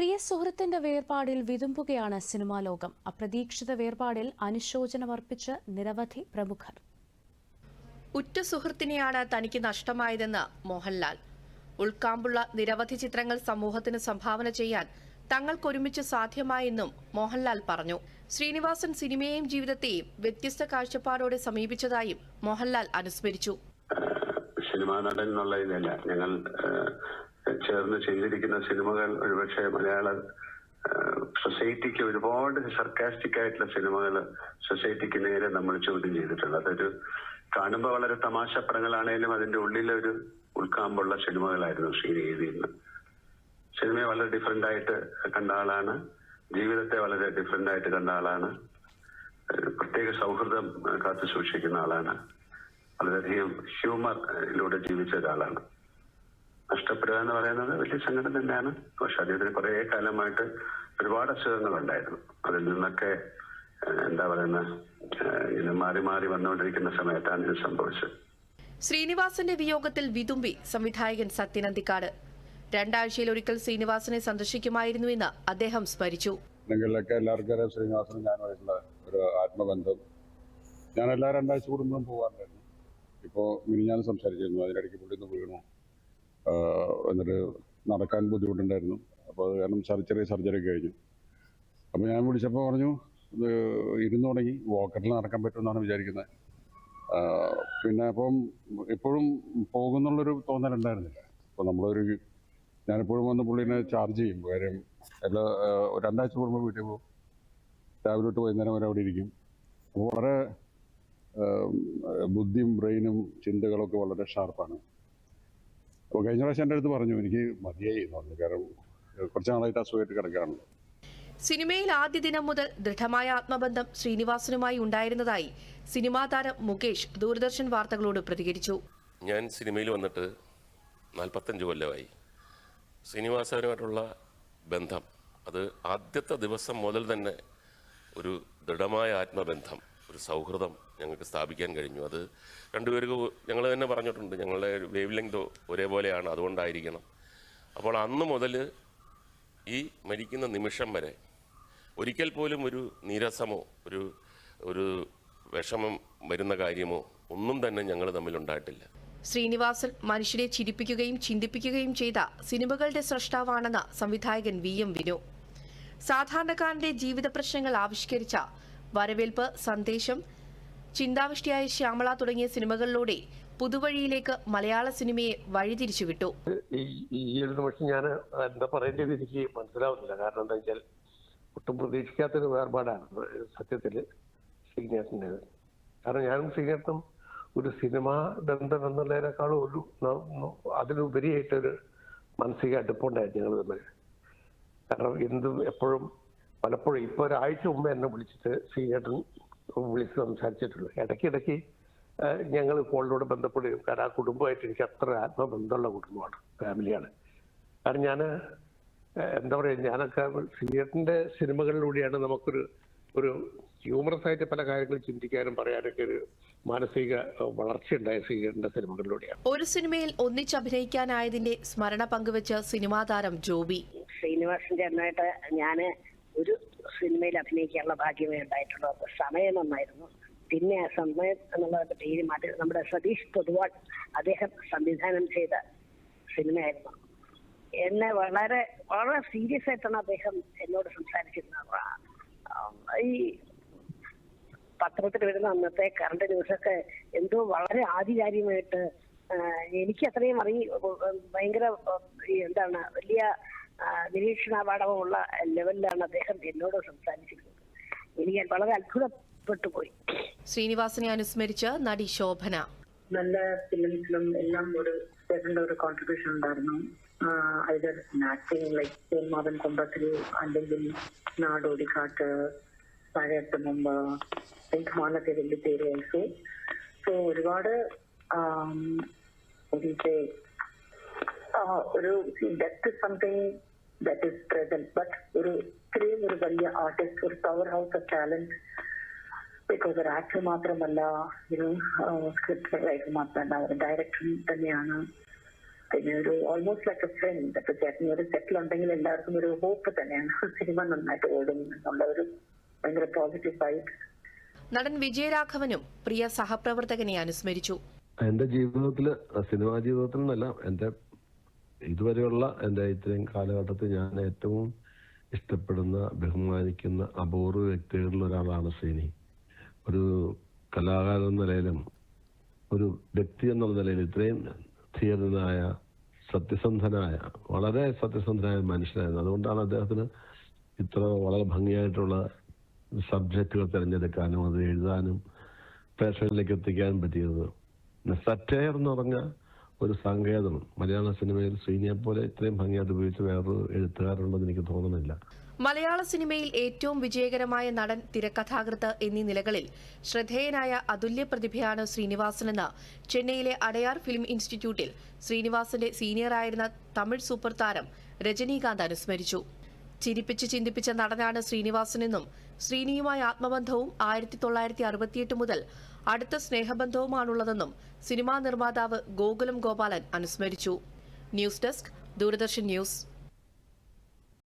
പ്രിയ സുഹൃത്തിന്റെ വേർപാടിൽ വിതുമ്പുകയാണ് സിനിമാ ലോകം. അപ്രതീക്ഷിത വേർപാടിൽ അനുശോചനമർപ്പിച്ച് നിരവധി പ്രമുഖർ. ഉറ്റ സുഹൃത്തിനെയാണ് തനിക്ക് നഷ്ടമായതെന്ന് മോഹൻലാൽ. ഉൾക്കാമ്പുള്ള നിരവധി ചിത്രങ്ങൾ സമൂഹത്തിന് സംഭാവന ചെയ്യാൻ തങ്ങൾക്കൊരുമിച്ച് സാധ്യമായെന്നും മോഹൻലാൽ പറഞ്ഞു. ശ്രീനിവാസൻ സിനിമയെയും ജീവിതത്തെയും വ്യത്യസ്ത കാഴ്ചപ്പാടോടെ സമീപിച്ചതായും മോഹൻലാൽ അനുസ്മരിച്ചു. സിനിമാ നടൻ എന്നുള്ളതിലല്ല ഞങ്ങൾ ചേർന്ന് ചെയ്തിരിക്കുന്ന സിനിമകൾ ഒരുപക്ഷെ മലയാള സൊസൈറ്റിക്ക് ഒരുപാട് സർക്കാസ്റ്റിക് ആയിട്ടുള്ള സിനിമകൾ സൊസൈറ്റിക്ക് നേരെ നമ്മൾ ചോദ്യം ചെയ്തിട്ടുണ്ട്. അതൊരു കാണുമ്പോൾ വളരെ തമാശപ്പടങ്ങളാണേലും അതിന്റെ ഉള്ളിലൊരു ഉൾക്കാമ്പുള്ള സിനിമകളായിരുന്നു ശ്രീനി എഴുതിയിരുന്നത് സിനിമയെ വളരെ ഡിഫറെന്റ് ആയിട്ട് കണ്ട ആളാണ്. ജീവിതത്തെ വളരെ ഡിഫറെന്റ് ആയിട്ട് കണ്ട ആളാണ്. പ്രത്യേക സൗഹൃദം കാത്തു സൂക്ഷിക്കുന്ന ആളാണ്. വളരെയധികം ഹ്യൂമറിലൂടെ ജീവിച്ച ഒരാളാണ്. നഷ്ടപ്പെടുക എന്ന് പറയുന്നത് വലിയ സങ്കടം തന്നെയാണ്. പക്ഷെ അദ്ദേഹത്തിന് കുറെ കാലമായിട്ട് ഒരുപാട് അസുഖങ്ങളുണ്ടായിരുന്നു അതിൽ നിന്നൊക്കെ എന്താ പറയുന്ന ഇങ്ങനെ മാറി മാറി വന്നുകൊണ്ടിരിക്കുന്ന സമയത്താണ് ഇത് സംഭവിച്ചത്. ശ്രീനിവാസന്റെ വിയോഗത്തിൽ വിതുമ്പി സംവിധായകൻ സത്യനന്ദിക്കാട് രണ്ടാഴ്ചയിൽ ഒരിക്കൽ ശ്രീനിവാസനെ സന്ദർശിക്കുമായിരുന്നുവെന്ന് അദ്ദേഹം സ്മരിച്ചു. നിങ്ങളിലൊക്കെ എല്ലാവർക്കും ശ്രീനിവാസനും ഞാനുമായിട്ടുള്ള ഒരു ആത്മബന്ധം. ഞാൻ എല്ലാ രണ്ടാഴ്ച കൂടുമ്പോഴും പോകാറുണ്ടായിരുന്നു ഇപ്പോൾ മിനിഞ്ഞാന്ന് സംസാരിച്ചിരുന്നു. അതിനിടയ്ക്ക് പുള്ളി ഒന്ന് വീണു. എന്നിട്ട് നടക്കാൻ ബുദ്ധിമുട്ടുണ്ടായിരുന്നു. അപ്പോൾ അത് കാരണം സർജറി സർജറി കഴിഞ്ഞു. അപ്പോൾ ഞാൻ വിളിച്ചപ്പോൾ പറഞ്ഞു ഇരുന്ന് തുടങ്ങി വോക്കറിൽ നടക്കാൻ പറ്റുമെന്നാണ് വിചാരിക്കുന്നത് പിന്നെ അപ്പം എപ്പോഴും പോകുന്നുള്ളൊരു തോന്നലുണ്ടായിരുന്നില്ല അപ്പോൾ നമ്മളൊരു ഞാനെപ്പോഴും വന്ന് പുള്ളീനെ ചാർജ് ചെയ്യും. കാര്യം എല്ലാ രണ്ടാഴ്ച കൂടുമ്പോൾ വീട്ടിൽ പോകും. രാവിലെ തൊട്ട് വൈകുന്നേരം വരെ അവിടെ ഇരിക്കും. അപ്പോൾ വളരെ ബുദ്ധിയും ബ്രെയിനും ചിന്തകളൊക്കെ വളരെ ഷാർപ്പാണ് അപ്പോൾ കഴിഞ്ഞ പ്രാവശ്യം എന്റെ അടുത്ത് പറഞ്ഞു എനിക്ക് മതിയായി എന്ന് പറഞ്ഞു. കാരണം കുറച്ച് നാളായിട്ട് അസുഖമായിട്ട് കിടക്കുകയാണല്ലോ സിനിമയിൽ ആദ്യ ദിനം മുതൽ ദൃഢമായ ആത്മബന്ധം ശ്രീനിവാസനുമായി ഉണ്ടായിരുന്നതായി സിനിമാ താരം മുകേഷ് ദൂരദർശൻ വാർത്തകളോട് പ്രതികരിച്ചു. ഞാൻ സിനിമയിൽ വന്നിട്ട് നാൽപ്പത്തഞ്ച് കൊല്ലമായി. ശ്രീനിവാസനുമായിട്ടുള്ള ബന്ധം അത് ആദ്യത്തെ ദിവസം മുതൽ തന്നെ ഒരു ദൃഢമായ ആത്മബന്ധം. ഒരു സൗഹൃദം ഞങ്ങൾക്ക് സ്ഥാപിക്കാൻ കഴിഞ്ഞു. അത് രണ്ടുപേർക്ക് ഞങ്ങൾ തന്നെ പറഞ്ഞിട്ടുണ്ട് ഞങ്ങളുടെ വേവ് ലെങ്ത് ഒരേപോലെയാണ് അതുകൊണ്ടായിരിക്കണം. അപ്പോൾ അന്ന് മുതൽ ഈ മരിക്കുന്ന നിമിഷം വരെ ഒരിക്കൽ പോലും ഒരു നീരസമോ ഒരു ഒരു വിഷമം വരുന്ന കാര്യമോ ഒന്നും തന്നെ ഞങ്ങൾ തമ്മിലുണ്ടായിട്ടില്ല ശ്രീനിവാസൻ മനുഷ്യരെ ചിരിപ്പിക്കുകയും ചിന്തിപ്പിക്കുകയും ചെയ്ത സിനിമകളുടെ സൃഷ്ടാവാണെന്ന് സംവിധായകൻ വി എം വിനു. സാധാരണക്കാരന്റെ ജീവിത പ്രശ്നങ്ങൾ ആവിഷ്കരിച്ച വരവേൽപ്പ് സന്ദേശം ചിന്താവിഷ്ടിയായ ശ്യാമള തുടങ്ങിയ സിനിമകളിലൂടെ പുതുവഴിയിലേക്ക് മലയാള സിനിമയെ വഴിതിരിച്ചുവിട്ടു. ഈ നിമിഷം ഞാൻ എന്താ പറയേണ്ടത് എനിക്ക് മനസ്സിലാവുന്നില്ല. കാരണം എന്താ വെച്ചാൽ ഒട്ടും പ്രതീക്ഷിക്കാത്തൊരു വേർപാടാണ് സത്യത്തിൽ ശ്രീനേട്ടന്റെത് കാരണം ഞാനും ശ്രീനേട്ടനും ഒരു സിനിമ ബന്ധം എന്നുള്ളതിനേക്കാളും ഒരു അതിലുപരിയായിട്ടൊരു മാനസിക അടുപ്പുണ്ടായിരുന്നു ഞങ്ങൾ തമ്മിൽ. കാരണം എന്തും എപ്പോഴും പലപ്പോഴും ഇപ്പൊ ഒരാഴ്ച മുമ്പ് എന്നെ വിളിച്ചിട്ട് ശ്രീനേട്ടൻ വിളിച്ച് സംസാരിച്ചിട്ടുള്ളൂ. ഇടയ്ക്കിടയ്ക്ക് ഞങ്ങൾ ഫോണിലൂടെ ബന്ധപ്പെടുകയും കാരണം ആ കുടുംബമായിട്ട് എനിക്ക് അത്ര ആത്മബന്ധമുള്ള കുടുംബമാണ് ഫാമിലിയാണ്. കാരണം ഞാൻ എന്താ പറയുക ഞാനൊക്കെ ശ്രീനേട്ടന്റെ സിനിമകളിലൂടെയാണ് നമുക്കൊരു ഒരു ഹ്യൂമറസ് ആയിട്ട് പല കാര്യങ്ങളും ചിന്തിക്കാനും പറയാനൊക്കെ ഒരു മാനസിക വളർച്ച വളർച്ചയുണ്ടായ ശ്രീനേട്ടന്റെ സിനിമകളിലൂടെയാണ്. ഒരു സിനിമയിൽ ഒന്നിച്ച് അഭിനയിക്കാനായതിന്റെ സ്മരണ പങ്കുവെച്ച സിനിമാ താരം ജോബി. ശ്രീനിവാസന്റെ അന്നായിട്ട് ഞാൻ ഒരു സിനിമയിൽ അഭിനയിക്കാനുള്ള ഭാഗ്യമേ ഉണ്ടായിട്ടുള്ളൂ. സമയം നന്നായിരുന്നു. പിന്നെ ആ സമയം എന്നുള്ളതൊക്കെ പേര് മാറ്റി നമ്മുടെ സതീഷ് പൊതുവാൾ അദ്ദേഹം സംവിധാനം ചെയ്ത സിനിമയായിരുന്നു. എന്നെ വളരെ വളരെ സീരിയസ് ആയിട്ടാണ് അദ്ദേഹം എന്നോട് സംസാരിച്ചിരുന്നത്. ഈ പത്രത്തിൽ വരുന്ന അന്നത്തെ കറണ്ട് ന്യൂസൊക്കെ എന്തോ വളരെ ആധികാരികമായിട്ട് എനിക്ക് അത്രയും അറി ഭയങ്കര എന്താണ് വലിയ ആ, നിരീക്ഷണ പാഠമുള്ള ലെവലിലാണ് അദ്ദേഹം എന്നോട് സംസാരിച്ചിരുന്നത്. എനിക്ക് വളരെ അത്ഭുതപ്പെട്ടു പോയി. ശ്രീനിവാസനെ അനുസ്മരിച്ച നടി ശോഭന. നല്ല ഫിലിംസിലും എല്ലാം ഒരു ചേട്ടന്റെ ഒരു കോൺട്രിബ്യൂഷൻ ഉണ്ടായിരുന്നു. ഐദർ ആക്ടിങ് ലൈക്ക് മാതൻ കൊമ്പത്തിൽ അല്ലെങ്കിൽ നാടോടിക്കാട്ട് പഴയത്ത് മുമ്പ് മാനത്തെ വലിയ പേര് ഓൾസോ സോ ഒരുപാട് ഒരു death something that is present but ഒരു ഇത്രയും ഒരു വലിയ ആർട്ടിസ്റ്റ് ഒരു power house of talent because ഒരു ആക്ടർ മാത്രമല്ല ഒരു സ്ക്രിപ്റ്റ് റൈറ്റർ മാത്രമല്ല ഒരു ഡയറക്ടർ തന്നെയാണ്. പിന്നെ ഒരു ഓൾമോസ്റ്റ് ലൈക്ക് എ ഫ്രണ്ട് അപ്പൊ ചേട്ടൻ ഒരു സെറ്റിൽ ഉണ്ടെങ്കിൽ എല്ലാവർക്കും ഒരു ഹോപ്പ് തന്നെയാണ്. സിനിമ നന്നായിട്ട് ഓടും എന്നുള്ള ഒരു ഭയങ്കര പോസിറ്റീവ് വൈബ് നടൻ വിജയരാഘവനും പ്രിയ സഹപ്രവർത്തകനെ അനുസ്മരിച്ചു. എന്റെ ജീവിതത്തിൽ സിനിമാ ജീവിതത്തിൽ നിന്നല്ല എന്റെ ഇതുവരെയുള്ള എന്റെ ഇത്രയും കാലഘട്ടത്തിൽ ഞാൻ ഏറ്റവും ഇഷ്ടപ്പെടുന്ന ബഹുമാനിക്കുന്ന അപൂർവ വ്യക്തികളിൽ ഒരാളാണ് ശ്രീനി. ഒരു കലാകാരൻ എന്ന നിലയിലും ഒരു വ്യക്തി എന്നുള്ള നിലയിൽ ഇത്രയും ധീരനായ സത്യസന്ധനായ വളരെ സത്യസന്ധനായ മനുഷ്യനായിരുന്നു. അതുകൊണ്ടാണ് അദ്ദേഹത്തിന് ഇത്ര വളരെ ഭംഗിയായിട്ടുള്ള സബ്ജക്റ്റുകൾ തിരഞ്ഞെടുക്കാനും അത് എഴുതാനും പ്രേക്ഷകരിലേക്ക് എത്തിക്കാനും പറ്റിയത്. സറ്റയർ എന്ന് പറഞ്ഞ ഒരു സങ്കേതം. മലയാള സിനിമയിൽ ശ്രീനിയെ പോലെ ഇത്രയും ഭംഗിയായിട്ട് ഉപയോഗിച്ച് വേറൊരു എഴുത്തുകാരുണ്ടെന്ന് എനിക്ക് തോന്നുന്നില്ല. മലയാള സിനിമയിൽ ഏറ്റവും വിജയകരമായ നടൻ തിരക്കഥാകൃത്ത് എന്നീ നിലകളിൽ ശ്രദ്ധേയനായ അതുല്യ പ്രതിഭയാണ് ശ്രീനിവാസനെന്ന് ചെന്നൈയിലെ അടയാർ ഫിലിം ഇൻസ്റ്റിറ്റ്യൂട്ടിൽ ശ്രീനിവാസന്റെ സീനിയറായിരുന്ന തമിഴ് സൂപ്പർ താരം രജനീകാന്ത് അനുസ്മരിച്ചു. ചിരിപ്പിച്ച് ചിന്തിപ്പിച്ച നടനാണ് ശ്രീനിവാസനെന്നും ശ്രീനിയുമായ ആത്മബന്ധവും ആയിരത്തി തൊള്ളായിരത്തി അറുപത്തിയെട്ട് മുതൽ അടുത്ത സ്നേഹബന്ധവുമാണുള്ളതെന്നും സിനിമാ നിർമ്മാതാവ് ഗോകുലം ഗോപാലൻ അനുസ്മരിച്ചു. News desk Doordarshan news.